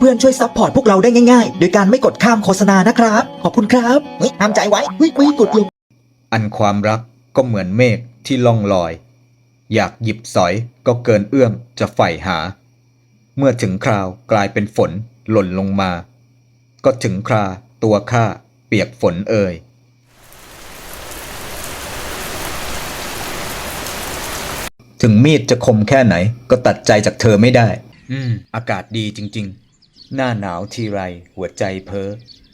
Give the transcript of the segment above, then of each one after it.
พื่อนๆช่วยซัพพอร์ตพวกเราได้ง่ายๆ โดยการไม่กดข้ามโฆษณานะครับ ขอบคุณครับเฮ้ยห้ามใจไว้เฮ้ยไม่กดลงอันความรักก็เหมือนเมฆที่ล่องลอย อยากหยิบสอยก็เกินเอื้อมจะใฝ่หา เมื่อถึงคราวกลายเป็นฝนหล่นลงมา ก็ถึงคราตัวข้าเปียกฝนเอ่ยถึงมีดจะคมแค่ไหนก็ตัดใจจากเธอไม่ได้ อืม อากาศดีจริง ๆ หน้าหนาวทีไรหัวใจเพ้อ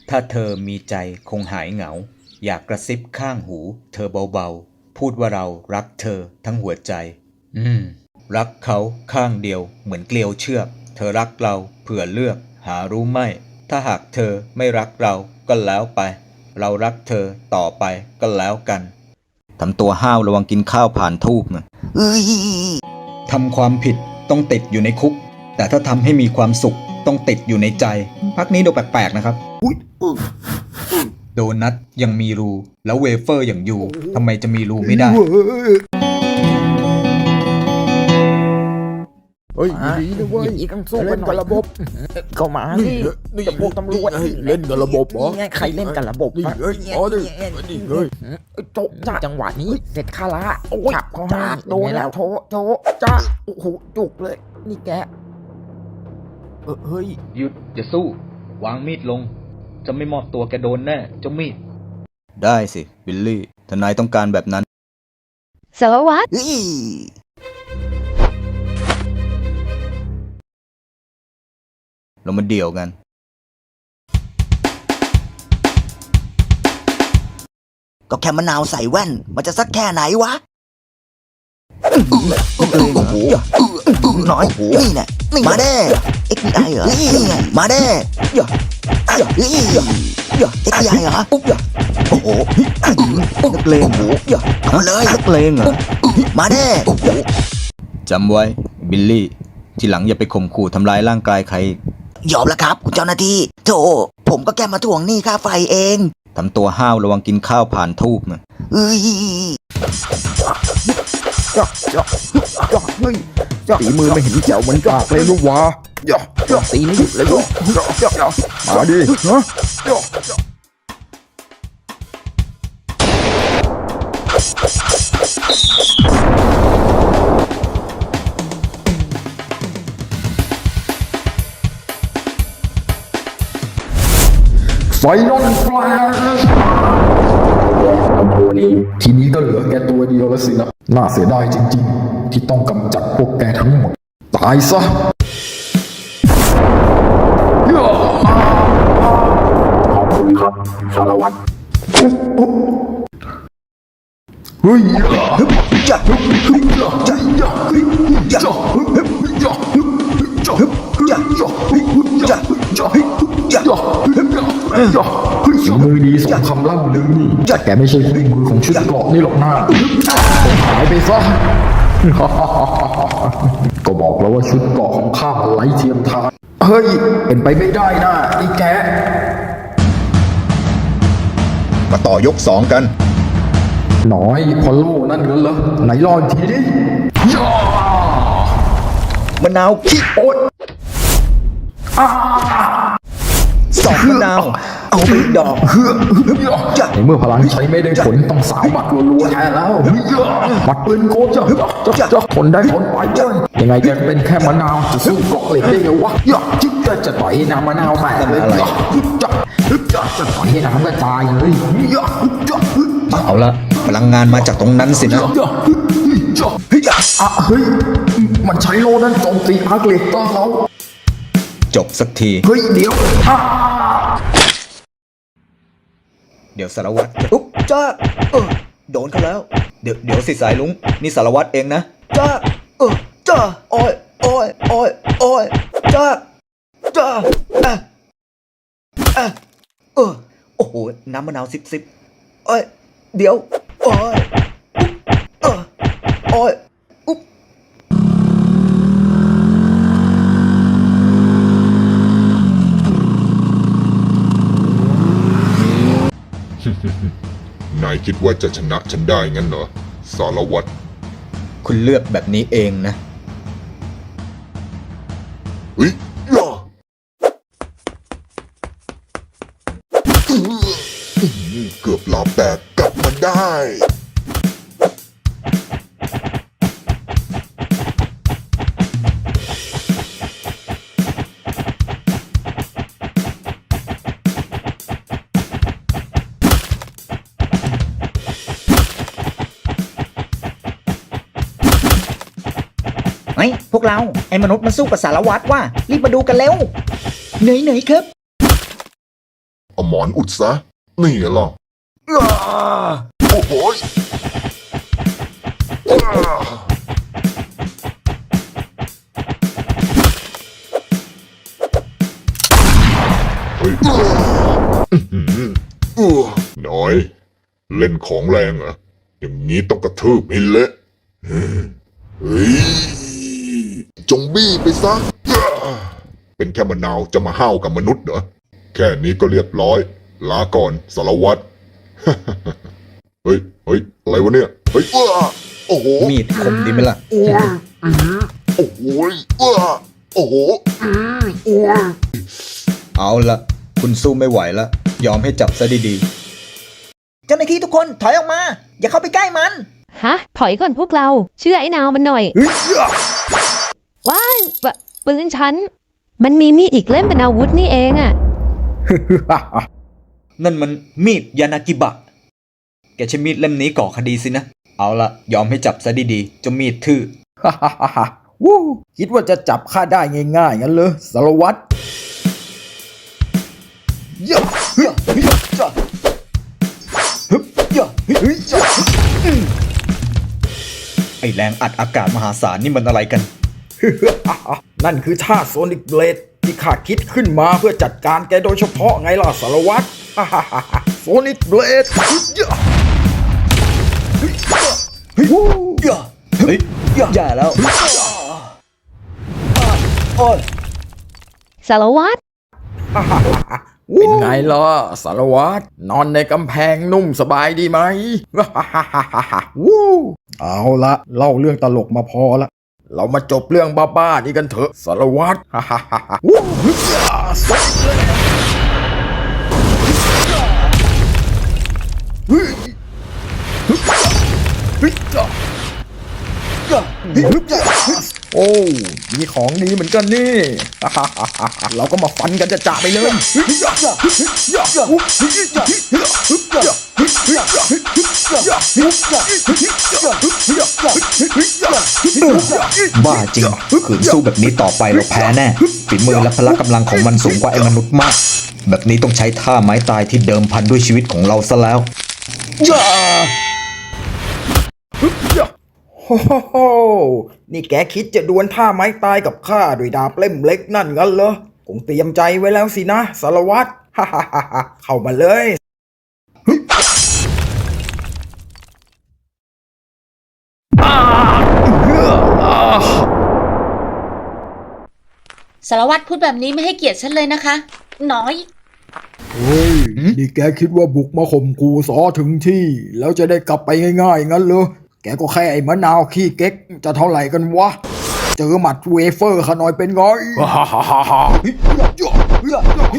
ถ้าเธอมีใจคงหายเหงา อยากกระซิบข้างหู เธอเบาๆ พูดว่าเรารักเธอทั้งหัวใจ อืม รักเขาข้างเดียวเหมือนเกลียวเชือก เธอรักเราเผื่อเลือก หารู้ไหมถ้าหากเธอไม่รักเราก็แล้วไป เรารักเธอต่อไปก็แล้วกันทำตัวห้าวระวังกินข้าวผ่านทูบนะเอ้ยทำความผิดต้องติดอยู่ในคุก แต่ถ้าทำให้มีความสุขต้องติดอยู่ในใจ พักนี้ดูแปลกๆนะครับอุ้ยอุ๊ยโดนัทยังมีรู แล้วเวเฟอร์อย่างยูทำไมจะมีรูไม่ได้ เฮ้ยดีนะเว้ยอีกต้องสู้เล่นกับระบบก็มาสินี่จะพวกตำรวจเฮ้ยเล่นกับระบบเหรอ นี่ไงใครเล่นกับระบบนี่วะเฮ้ยอ๋อนี่นี่เฮ้ยโจ๊ะจ้าจังหวะนี้เสร็จคาละโอ้ยจับเขาให้จ้าโดนแล้วโถโถจ้าโอ้โหจุกเลย นี่แก เออเฮ้ย หยุดอย่าสู้ วางมีดลง จะไม่มอบตัวแกโดนแน่เจ้ามีด ได้สิบิลลี่ทนายต้องการแบบนั้น สารวัตรเฮ้ยเรามาเดี่ยวกัน ก็แค่มะนาวใส่แว่น มันจะสักแค่ไหนวะโอ้โหน้อย นี่แน่มาเด้ XBI เหรอนี่ไงมาเด้อย่าอย่าอย่าอย่า XBI เหรอปุ๊บอย่าโอ้โหนักเลงโอ้อย่าเอาเลยนักเลงเหรอมาเด้จำไว้บิลลี่ ทีหลังอย่าไปข่มขู่ทำร้ายร่างกายใคร ยอมแล้วครับคุณเจ้าหน้าที่โถผมก็แค่มาทวงหนี้ค่าไฟเองทำตัวห้าวระวังกินข้าวผ่านทูบนะเอ้ยจ้าจ้าจ้าเฮ้ยจ้าฝีมือไม่เห็นแจ๋วเหมือนกากเลยลูกวะ จ้าจ้าตีไม่หยุดเลยลูกจ้าจ้าจ้ามาดิฮะจ้าจ้าไฟนอลแฟลชตัวนี้ทีนี้ก็เหลือแกตัวเดียวแล้วสินะ น่าเสียดายจริง ๆ ที่ต้องกำจัดพวกแกทั้งหมด ตายซะ บจ้ะฮึบจ้ะจ้ะฮึบจ้ะจ้ะฮึบจ้ะฮึบจ้ะฝีมือดีสมคำล่ำลือนี่แต่แกไม่ใช่ฝีมือของชุดเกราะนี่หรอกนะหายไปซะก็บอกแล้วว่าชุดเกราะของข้ามันไร้เทียมทานเฮ้ย เป็นไปไม่ได้นะไอ้แก มาต่อยกสองกันหน้อยพอลโลนั่นกันเหรอไหนรออีกทีดิย่ามะนาวขี้โอ๊ยสองมะนาว เอาไปดอกเฮือจ้ะในเมื่อพลังใช้ไม่ได้ผลต้องสาวหมัดรัวๆแทนแล้วย่าหมัดปืนโกจ้ะจ้ะจ้ะจ้ะทนได้ทนไปจ้ะยังไงแกเป็นแค่มะนาวจะสู้เกาะเหล็กได้ไงวะย่าจิ๊กจะจะต่อยให้น้ำมะนาวแตกเลยย่าจ้ะจ้ะจะ ต่อยให้น้ำกระจายเลยย่าจ้ะจ้ะเอาละพลังงานมาจากตรงนั้นสินะจ้ะจ้ะเฮ้ยอะเฮ้ย มันใช้โลนั้นโจมตีอาร์คเลกเตอร์เราจบสักที เฮ้ย เดี๋ยวอะเดี๋ยวสารวัตรอุ๊บจ้าเออโดนเขาแล้ว เดี๋ยวเดี๋ยวสิสายลุง นี่สารวัตรเองนะจ้าเออจ้าโอ้ยโอ้ยโอ้ยโอ้ยจ้าจ้าอะอะ เออ โอ้โห น้ำมะนาวสิบสิบเอ้ย เดี๋ยวโอ้ยเออโอ้ยอุ๊บนายคิดว่าจะชนะฉันได้งั้นเหรอ สารวัตรคุณเลือกแบบนี้เองนะ เฮ้ย เกือบหลาบแตกกลับมาได้ไอ้ยพวกเรา ไอ้มนุษย์มันสู้กับสารวัตรว่ะรีบมาดูกันเร็ว เหนื่อยเหนื่อยครับ เอาหมอนอุดซะ นี่ล่ะโอ้ โหยเฮ้ยอื้อหืออื้อน้อย เล่นของแรงเหรออย่างนี้ต้องกระทืบให้เละเฮ้ยจงบี้ไปซะ เป็นแค่มะนาวจะมาห้าวกับมนุษย์เหรอ แค่นี้ก็เรียบร้อย ลาก่อนสารวัตร เฮ้ยเฮ้ยอะไรวะเนี่ย เฮ้ยอ้าโอ้โหมีดคมดีไหมล่ะ โอ้ยอื้อหือโอ้โหยอ้าโอ้โหอื้อโอ้ยเอาละคุณสู้ไม่ไหวแล้วยอมให้จับซะดีเจ้าหน้าที่ทุกคนถอยออกมา อย่าเข้าไปใกล้มัน ฮะ ถอยก่อนพวกเรา เชื่อไอ้นาวมันหน่อยว้ายปะปืนฉัน มันมีมีดอีกเล่มเป็นอาวุธนี่เองอะๆ นั่นมันมีดยานากิบะ แกใช้มีดเล่มนี้ก่อคดีสินะ เอาละยอมให้จับซะดีๆเจ้ามีดทื่อ ฮ่าฮ่าฮ่าฮ่าวู้คิดว่าจะจับข้าได้ง่ายๆงั้นเลยสารวัตรเยอะเยอะเยอะจ้ะฮึบเยอะเฮ้ยจ้ะไอแรงอัดอากาศมหาศาลนี่มันอะไรกัน นั่นคือท่าโซนิกเบลด ที่ข้าคิดขึ้นมาเพื่อจัดการแกโดยเฉพาะไงล่ะสารวัตรฮ่าฮ่าฮ่าฮ่าโซนิกเบลดเยอะเฮ้ยเฮ้ยเยอะเฮ้ยอย่าแล้วโอ้ยสารวัตรเป็นไงล่ะสารวัตรนอนในกำแพงนุ่มสบายดีไหมวู้เอาละเล่าเรื่องตลกมาพอละ เรามาจบเรื่องบ้าๆนี่กันเถอะสารวัตรฮ่าฮ่าฮ่าฮ้ยเยอะ โอ้ มีของดีเหมือนกันนี่ เราก็มาฟันกันจะจ่าไปเลยบ้าจริง ขืนสู้แบบนี้ต่อไปเราแพ้แน่ ฝีมือและพละกำลังของมันสูงกว่าไอ้มนุษย์มาก แบบนี้ต้องใช้ท่าไม้ตายที่เดิมพันด้วยชีวิตของเราซะแล้ว โอ้โหนี่แกคิดจะดวลท่าไม้ตายกับข้าด้วยดาบเล่มเล็กนั่นงั้นเหรอคงเตรียมใจไว้แล้วสินะสารวัตรเข้ามาเลย สารวัตรพูดแบบนี้ไม่ให้เกียรติฉันเลยนะคะ น้อย เฮ้ย นี่แกคิดว่าบุกมาข่มกูสอถึงที่ แล้วจะได้กลับไปง่ายๆ งั้นเหรอแกก็แค่ไอ้มะนาวขี้เก๊กจะเท่าไหร่กันวะ เจอหมัดเวเฟอร์ขาหน่อยเป็นไงฮ่าฮ่าฮ่าฮ่า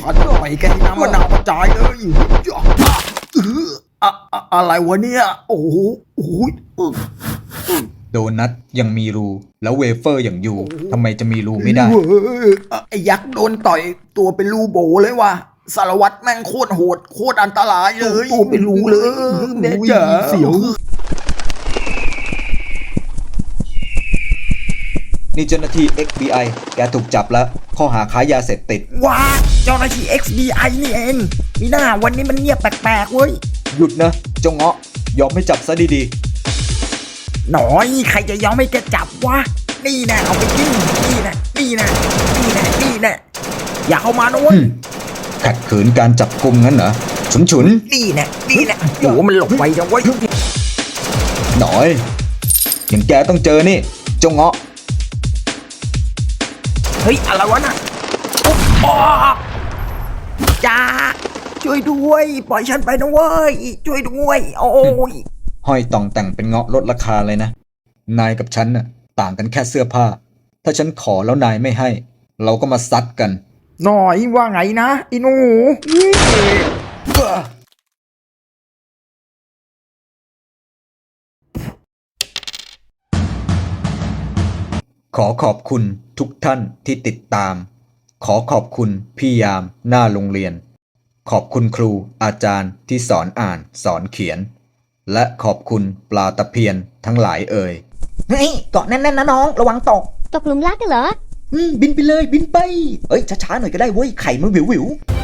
ข้าจะไปแกให้น้ำมะนาวกระจายเลยเอออะอะอะไรวะเนี่ย โอ้โหโอ้โหเออโดนัทยังมีรู แล้วเวเฟอร์อย่างอยู่ทำไมจะมีรูไม่ได้เว้ยไอ้ยักษ์โดนต่อยตัวเป็นรูโบเลยว่ะสารวัตรแม่งโคตรโหด โคตรอันตรายเลยตัวเป็นรูเลยแน่จ๋าเสียว นี่เจ้าหน้าที่ FBI แกถูกจับแล้ว ข้อหาค้ายาเสพติด ว้าเจ้าหน้าที่ XBI นี่เอง มีหน้าวันนี้มันเงียบแปลกๆเว้ย หยุดนะเจงเงาะ ยอมให้จับซะดีหน่อยใครจะยอมให้แกจับวะ นี่แน่เอาไปกินนี่แน่นี่แน่นี่แน่นี่แน่อย่าเข้ามานะเว้ยๆขัดขืนการจับกุมงั้นเหรอ ฉุนฉุนนี่แน่นี่แน่โอ้โหมันหลบไปจังเว้ย ๆหน่อย อย่างแกต้องเจอนี่ เจงเงาะเฮ้ย อะไรวะน่ะอุ๊บอ๊อกจ้าช่วยด้วย ปล่อยฉันไปนะเว้ย ช่วยด้วย โอ้ย ห้อยต่องแต่งเป็นเงาะลดราคาเลยนะ นายกับฉันน่ะ ต่างกันแค่เสื้อผ้า ถ้าฉันขอแล้วนายไม่ให้ เราก็มาซัดกัน หน่อยว่าไงนะไอ้หนู ขอขอบคุณทุกท่านที่ติดตาม ขอขอบคุณพี่ยามหน้าโรงเรียน ขอบคุณครูอาจารย์ที่สอนอ่านสอนเขียน และขอบคุณปลาตะเพียนทั้งหลายเอ่ยเฮ้ยเกาะแน่นๆนะน้อง ระวังตก ตกหลุมรักกันเหรอ อืม บินไปเลยบินไป เอ้ยช้าๆหน่อยก็ได้เว้ยไข่มันวิววิวๆ